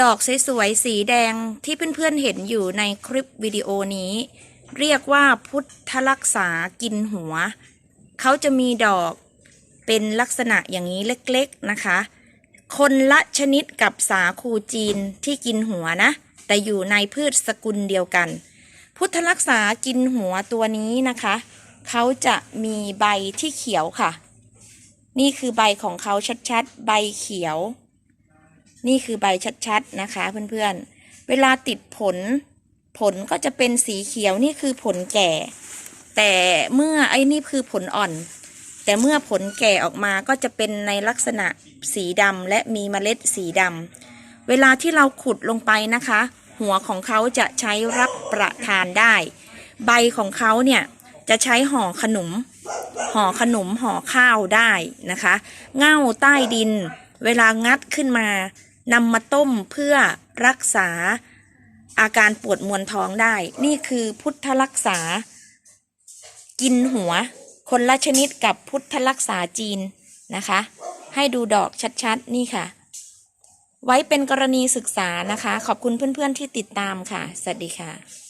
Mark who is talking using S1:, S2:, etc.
S1: ดอกสวยๆสีแดงที่เพื่อนๆเห็นอยู่ในคลิปวิดีโอนี้ เรียกว่าพุทธลักษากินหัว เขาจะมีดอกเป็นลักษณะอย่างนี้เล็กๆนะคะ คนละชนิดกับสาคูจีนที่กินหัวนะ แต่อยู่ในพืชสกุลเดียวกัน พุทธลักษากินหัวตัวนี้นะคะ เขาจะมีใบที่เขียวค่ะ นี่คือใบของเขาชัดๆ ใบเขียว นี่คือใบชัดๆนะคะเพื่อนๆ เวลาติดผล ผลก็จะเป็นสีเขียวนี่คือผลแก่ แต่เมื่อไอ้นี่คือผลอ่อน แต่เมื่อผลแก่ออกมาก็จะเป็นในลักษณะสีดำและมีเมล็ดสีดำเวลาที่เราขุดลงไปนะคะ หัวของเขาจะใช้รับประทานได้ ใบของเขาเนี่ยจะใช้ห่อขนมห่อขนมห่อข้าวได้นะคะ เง่าใต้ดิน เวลางัดขึ้นมานำมาต้มเพื่อรักษาอาการปวดมวนท้องได้ นี่คือพุทธรักษา กินหัว คนละชนิดกับพุทธรักษาจีนนะคะ ให้ดูดอกชัดๆ นี่ค่ะ ไว้เป็นกรณีศึกษานะคะ ขอบคุณเพื่อนๆที่ติดตามค่ะ สวัสดีค่ะ